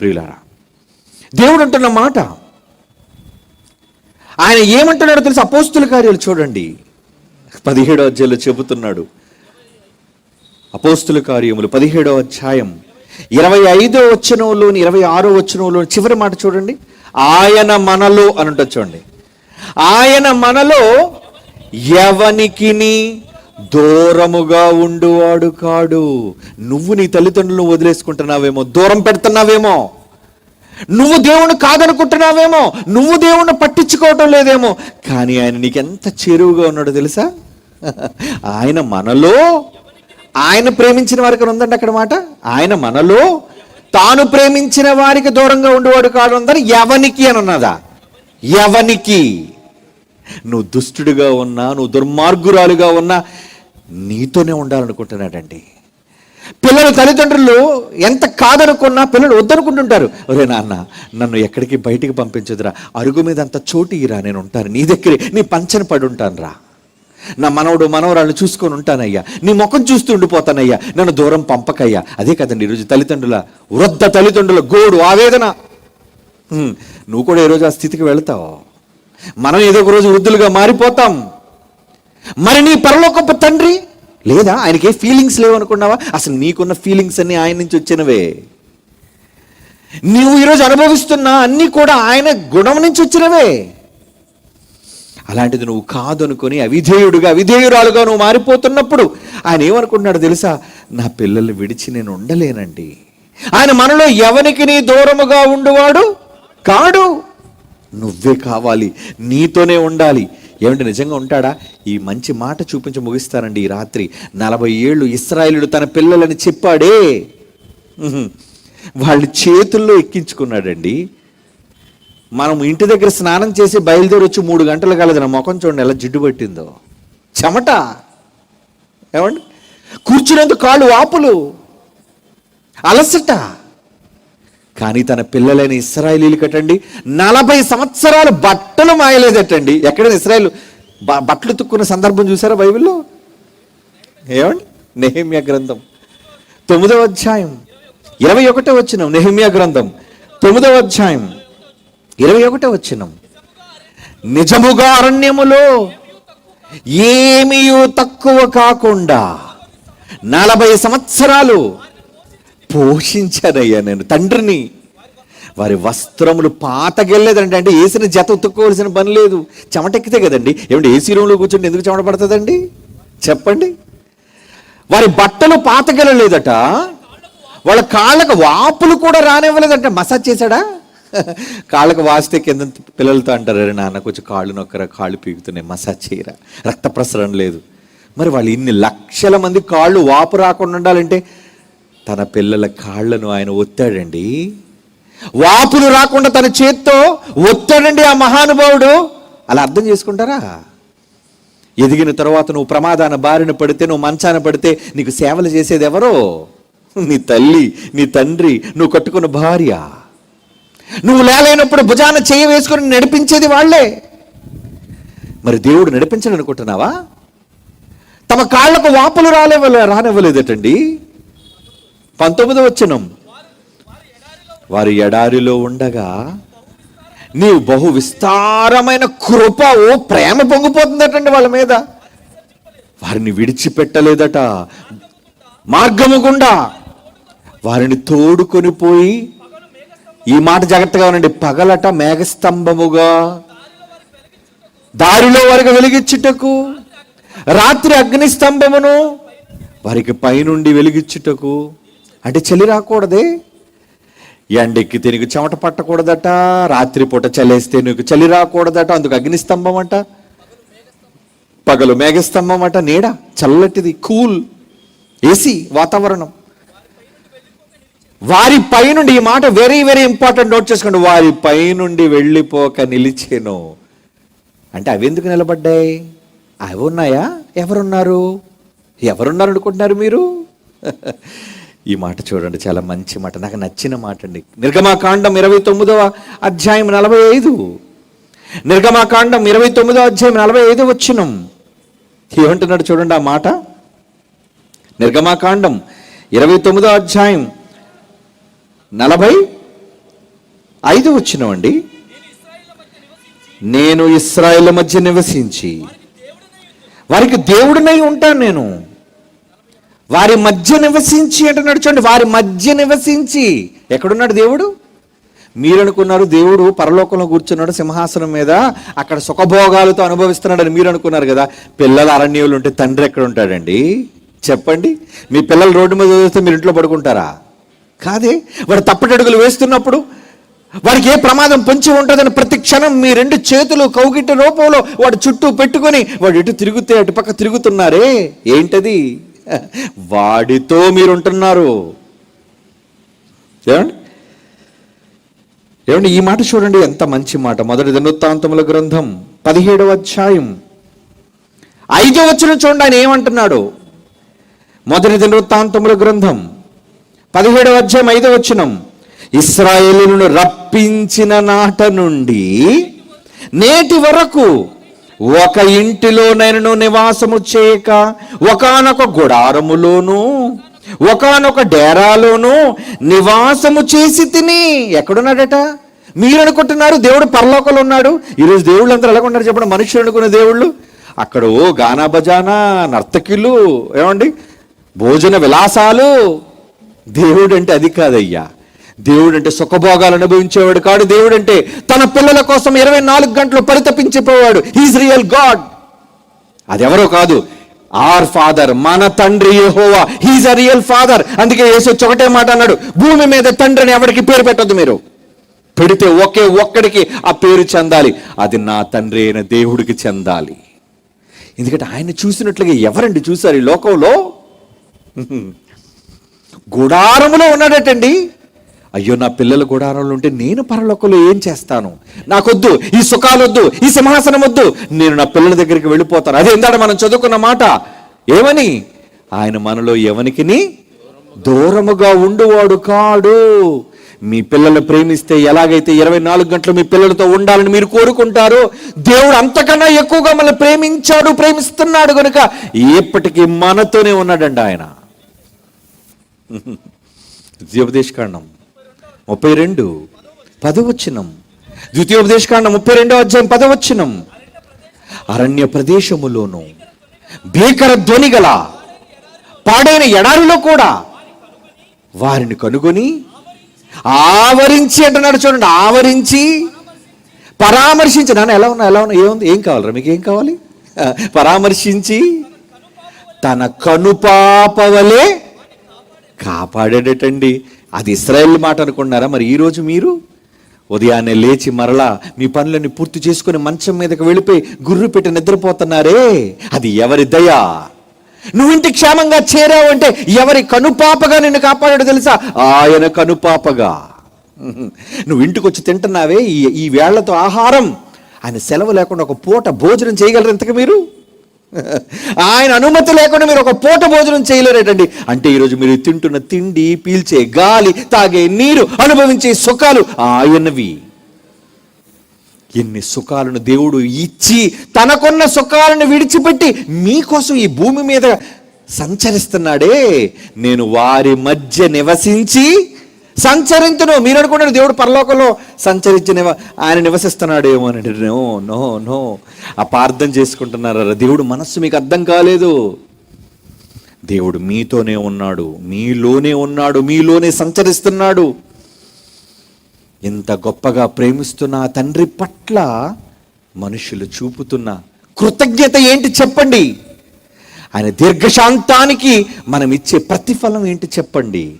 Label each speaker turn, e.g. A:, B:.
A: ప్రియులారా దేవుడు అంటున్న మాట. ఆయన ఏమంటున్నాడో తెలుసు? అపోస్తుల కార్యాలు చూడండి. పదిహేడో అధ్యాయంలో చెబుతున్నాడు. అపోస్తుల కార్యములు పదిహేడో అధ్యాయం ఇరవై ఐదో వచనంలోని ఇరవై ఆరో వచనంలో చివరి మాట చూడండి. ఆయన మనలో అని ఉంటుంది చూడండి. ఆయన మనలో ఎవనికిని దూరముగా ఉండువాడు కాడు. నువ్వు నీ తల్లిదండ్రులను వదిలేసుకుంటున్నావేమో? దూరం పెడుతున్నావేమో? నువ్వు దేవుణ్ణి కాదనుకుంటున్నావేమో? నువ్వు దేవుణ్ణి పట్టించుకోవటం లేదేమో? కానీ ఆయన నీకెంత చేరువుగా ఉన్నాడో తెలుసా? ఆయన మనలో ఆయన ప్రేమించిన వారికి ఉందండి అక్కడ మాట. ఆయన మనలో తాను ప్రేమించిన వారికి దూరంగా ఉండేవాడు కాడు ఉందని ఎవనికి అని ఉన్నదా? ఎవనికి? నువ్వు దుష్టుడిగా ఉన్నా నువ్వు దుర్మార్గురాలుగా ఉన్నా నీతోనే ఉండాలనుకుంటున్నాడండి. పిల్లలు తల్లిదండ్రులు ఎంత కాదనుకున్నా పిల్లలు వద్దనుకుంటుంటారు. ఒరే నాన్న నన్ను ఎక్కడికి బయటికి పంపించదురా. అరుగు మీద అంత చోటు ఇరా నేను ఉంటాను. నీ దగ్గరే నీ పంచన పడి ఉంటాను రా నా మనవడు మనవరాలను చూసుకొని ఉంటానయ్యా. నీ ముఖం చూస్తూ ఉండిపోతానయ్యా. నన్ను దూరం పంపకయ్యా. అదే కదండి ఈరోజు తల్లిదండ్రుల వృద్ధ తల్లిదండ్రుల గోడు ఆవేదన. నువ్వు కూడా ఈరోజు రోజు ఆ స్థితికి వెళతావు. మనం ఏదో ఒక రోజు వృద్ధులుగా మారిపోతాం. మరి నీ పరలోకపు తండ్రి? లేదా ఆయనకి ఫీలింగ్స్ లేవనుకున్నావా? అసలు నీకున్న ఫీలింగ్స్ అన్ని ఆయన నుంచి వచ్చినవే. నువ్వు ఈరోజు అనుభవిస్తున్న అన్నీ కూడా ఆయన గుణం నుంచి వచ్చినవే. అలాంటిది నువ్వు కాదనుకొని అవిధేయుడుగా అవిధేయురాలుగా నువ్వు మారిపోతున్నప్పుడు ఆయన ఏమనుకుంటున్నాడు తెలుసా? నా పిల్లల్ని విడిచి నేను ఉండలేనండి. ఆయన మనలో ఎవరికి నీ దూరముగా ఉండువాడు? కాడు. నువ్వే కావాలి నీతోనే ఉండాలి. ఏమంటే నిజంగా ఉంటాడా? ఈ మంచి మాట చూపించి ముగిస్తారండి ఈ రాత్రి. నలభై ఏళ్ళు ఇస్రాయేలుడు తన పిల్లలని చెప్పాడే. వాళ్ళ చేతుల్లో ఎక్కించుకున్నాడండి. మనం ఇంటి దగ్గర స్నానం చేసి బయలుదేరి వచ్చి మూడు గంటలు కలదు నా ముఖం చూడండి ఎలా జిడ్డు పట్టిందో. చెమట. ఏమండి? కూర్చునేందుకు కాళ్ళు వాపులు అలసట. కానీ తన పిల్లలైన ఇస్రాయలీలు కట్టండి. నలభై సంవత్సరాలు బట్టలు మాయలేదటండి. ఎక్కడైనా ఇస్రాయల్? బట్టలు తుక్కున్న సందర్భం చూసారా బైబిల్లో? ఏమండి? నెహిమ్య గ్రంథం. తొమ్మిదవ అధ్యాయం. ఇరవై ఒకటో వచ్చినం నెహిమ్య గ్రంథం. తొమ్మిదవ అధ్యాయం. ఇరవై ఒకటో వచ్చినం నిజముగా అరణ్యములో ఏమీ తక్కువ కాకుండా నలభై సంవత్సరాలు పోషించానయ్యా నేను. తండ్రిని. వారి వస్త్రములు పాతగెళ్ళలేదండి అంటే ఏసిన జత ఉతుక్కోవాల్సిన పని లేదు. చెమటెక్కితే కదండి. ఏమంటే ఏసీ రూమ్లో కూర్చుంటే ఎందుకు చెమట పడుతుందండి? చెప్పండి. వారి బట్టలు పాతగెళ్ళలేదట. వాళ్ళ కాళ్ళకు వాపులు కూడా రానివ్వలేదంట. మసాజ్ చేశాడా? కాళ్ళకు వాస్తే కింద పిల్లలతో అంటారు నాన్న కొంచెం కాళ్ళు నొక్కరా కాళ్ళు పీకుతున్నాయి మసాజ్ చేయరా. రక్త ప్రసరణ లేదు. మరి వాళ్ళు ఇన్ని లక్షల మంది కాళ్ళు వాపు రాకుండా ఉండాలంటే తన పిల్లల కాళ్ళను ఆయన ఒత్తాడండి. వాపులు రాకుండా తన చేత్తో ఒత్తాడండి ఆ మహానుభావుడు. అలా అర్థం చేసుకుంటారా? ఎదిగిన తర్వాత నువ్వు ప్రమాదాన బారిన పడితే నువ్వు మంచాన పడితే నీకు సేవలు చేసేది ఎవరో నీ తల్లి నీ తండ్రి నువ్వు కట్టుకున్న భార్య. నువ్వు లేలైనప్పుడు భుజాన చేయి వేసుకుని నడిపించేది వాళ్ళే. మరి దేవుడు నడిపించాలనుకుంటున్నావా? తమ కాళ్ళకు వాపులు రాలేవ రానివ్వలేదటండి. పంతొమ్మిది వచ్చినం వారి ఎడారిలో ఉండగా నీవు బహు విస్తారమైన కృప ఓ ప్రేమ పొంగిపోతుందటండి వాళ్ళ మీద. వారిని విడిచిపెట్టలేదట. మార్గము గుండా వారిని తోడుకొని పోయి ఈ మాట జాగ్రత్తగా ఉండండి పగలట మేఘస్తంభముగా దారిలో వారికి వెలిగించుటకు రాత్రి అగ్ని స్తంభమును వారికి పైనుండి వెలిగించుటకు అంటే చలి రాకూడదే. ఎండెక్కి తిరిగి చెమట పట్టకూడదట రాత్రిపూట చలేస్తే నీకు చలి రాకూడదట అందుకు అగ్ని స్తంభం అంట పగలు మేఘస్తంభం అట నీడ చల్లటిది కూల్ ఏసీ వాతావరణం. వారి పైనుండి ఈ మాట వెరీ వెరీ ఇంపార్టెంట్ నోట్ చేసుకోండి. వారి పైనుండి వెళ్ళిపోక నిలిచేను. అంటే అవి ఎందుకు నిలబడ్డాయి? అవి ఉన్నాయా? ఎవరున్నారు? ఎవరున్నారు అనుకుంటున్నారు మీరు? ఈ మాట చూడండి చాలా మంచి మాట. నాకు నచ్చిన మాట అండి. నిర్గమాకాండం ఇరవై తొమ్మిదవ అధ్యాయం నలభై ఐదు. నిర్గమాకాండం ఇరవై తొమ్మిదవ అధ్యాయం నలభై ఐదు వచ్చినం. ఏమంటున్నాడు చూడండి ఆ మాట? నిర్గమాకాండం ఇరవై తొమ్మిదో అధ్యాయం నలభై ఐదు వచ్చినం అండి. నేను ఇస్రాయేల్ మధ్య నివసించి వారికి దేవుడినై ఉంటాను నేను. వారి మధ్య నివసించి అంటున్నాడు చూడండి వారి మధ్య నివసించి. ఎక్కడున్నాడు దేవుడు? మీరు అనుకున్నారు దేవుడు పరలోకంలో కూర్చున్నాడు సింహాసనం మీద. అక్కడ సుఖభోగాలతో అనుభవిస్తున్నాడని మీరు అనుకున్నారు కదా. పిల్లల అరణ్యులు ఉంటే తండ్రి ఎక్కడ ఉంటాడండి? చెప్పండి. మీ పిల్లలు రోడ్డు మీద వదిలేస్తే మీరు ఇంట్లో పడుకుంటారా? కాదే. వాడు తప్పటడుగులు వేస్తున్నప్పుడు వాడికి ఏ ప్రమాదం పొంచి ఉంటుందని ప్రతి క్షణం మీ రెండు చేతులు కౌగిట్ట రూపంలో వాడు చుట్టూ పెట్టుకొని వాడు ఎటు తిరుగుతే అటు పక్క తిరుగుతున్నారే? ఏంటది? వాడితో మీరుంటున్నారు. ఏమండి? ఏమండి ఈ మాట చూడండి ఎంత మంచి మాట. మొదటి దినోత్తాంతముల గ్రంథం పదిహేడవ అధ్యాయం. ఐదో వచ్చిన చూడండి ఆయన ఏమంటున్నాడు? మొదటి దినవృత్తాంతముల గ్రంథం పదిహేడవ అధ్యాయం ఐదో వచనం. ఇస్రాయేలును రప్పించిన నాట నుండి నేటి వరకు ఒక ఇంటిలోనైనను నివాసము చేయక ఒకానొక గుడారములోను ఒకానొక డేరాలోను నివాసము చేసి తిని ఎక్కడున్నాడట? మీరు అనుకుంటున్నారు దేవుడు పరలోకంలో ఉన్నాడు. ఈరోజు దేవుళ్ళు అందరూ ఎలా ఉన్నారు చెప్పండి. మనుషులు అనుకునే దేవుళ్ళు. అక్కడ ఓ గానా బజానా నర్తకిలు ఏమండి? భోజన విలాసాలు. దేవుడు అంటే అది కాదయ్యా. దేవుడు అంటే సుఖభోగాలు అనుభవించేవాడు కాడు. దేవుడు అంటే తన పిల్లల కోసం ఇరవై నాలుగు గంటలు పరితపించిపోవాడు హీజ్ రియల్ గాడ్ అది ఎవరో కాదు. ఆర్ ఫాదర్ మన తండ్రి యహోవా. హీజ్ అ రియల్ ఫాదర్ అందుకే యేసు ఒకటే మాట అన్నాడు. భూమి మీద తండ్రిని ఎవరికి పేరు పెట్టద్దు మీరు. పెడితే ఒకే ఒక్కడికి ఆ పేరు చెందాలి. అది నా తండ్రి అయిన దేవుడికి చెందాలి. ఎందుకంటే ఆయన చూసినట్లుగా ఎవరండి చూశారు ఈ లోకంలో? గుడారములో ఉన్నాడటండి. అయ్యో నా పిల్లల గుడారంలో ఉంటే నేను పరలోకంలో ఏం చేస్తాను? నాకొద్దు ఈ సుఖాలొద్దు ఈ సింహాసనం వద్దు నేను నా పిల్లల దగ్గరికి వెళ్ళిపోతాను. అది ఇందాక మనం చదువుకున్న మాట. ఏమని? ఆయన మనలో ఎవనికిని? దూరముగా ఉండువాడు కాడు. మీ పిల్లలు ప్రేమిస్తే ఎలాగైతే ఇరవై నాలుగు గంటలు మీ పిల్లలతో ఉండాలని మీరు కోరుకుంటారో దేవుడు అంతకన్నా ఎక్కువగా మనల్ని ప్రేమించాడు ప్రేమిస్తున్నాడు కనుక ఎప్పటికీ మనతోనే ఉన్నాడండి ఆయన. ద్వితీయోపదేశకాండం ముప్పై రెండు. పదవచ్చినం ద్వితీయోపదేశకాండ ముప్పై రెండో అధ్యాయం పదవచ్చినం అరణ్య ప్రదేశములోను భీకర ధ్వని గల పాడైన ఎడారిలో కూడా వారిని కనుగొని ఆవరించి అంటున్నాడు చూడండి ఆవరించి పరామర్శించి నాన్న ఎలా ఉన్నా ఎలా ఉన్నా ఏముంది ఏం కావాలరా మీకు ఏం కావాలి? పరామర్శించి తన కనుపాపవలే కాపాడేటటండి అది ఇస్రాయల్ మాట అనుకున్నారా? మరి ఈరోజు మీరు? ఉదయాన్నే లేచి మరలా మీ పనులన్నీ పూర్తి చేసుకుని మంచం మీదకి వెళ్ళిపోయి గుర్రు పెట్టి నిద్రపోతున్నారే? అది ఎవరి దయా? నువ్వు ఇంటి క్షేమంగా చేరావు అంటే ఎవరి కనుపాపగా నిన్ను కాపాడాడు తెలుసా? ఆయన కనుపాపగా. నువ్వు ఇంటికి వచ్చి తింటున్నావే? ఈ ఈ వేళ్ళతో ఆహారం. ఆయన సెలవు లేకుండా ఒక పూట భోజనం చేయగలరు ఇంతకు మీరు? ఆయన అనుమతి లేకుండా మీరు ఒక పూట భోజనం చేయలేరేటండి. అంటే ఈరోజు మీరు తింటున్న తిండి పీల్చే గాలి తాగే నీరు అనుభవించే సుఖాలు ఆయనవి. ఎన్ని సుఖాలను దేవుడు ఇచ్చి తనకున్న సుఖాలను విడిచిపెట్టి మీకోసం ఈ భూమి మీద సంచరిస్తున్నాడే. నేను వారి మధ్య నివసించి సంచరించును మీరు అనుకున్నాడు దేవుడు పరలోకంలో సంచరించిన ఆయన నివసిస్తున్నాడేమో అని నో నో నో. అపార్థం చేసుకుంటున్నారా? దేవుడు మనస్సు మీకు అర్థం కాలేదు. దేవుడు మీతోనే ఉన్నాడు. మీలోనే ఉన్నాడు. మీలోనే సంచరిస్తున్నాడు. ఇంత గొప్పగా ప్రేమిస్తున్న తండ్రి పట్ల మనుషులు చూపుతున్న కృతజ్ఞత ఏంటి చెప్పండి? ఆయన దీర్ఘశాంతానికి మనం ఇచ్చే ప్రతిఫలం ఏంటి చెప్పండి?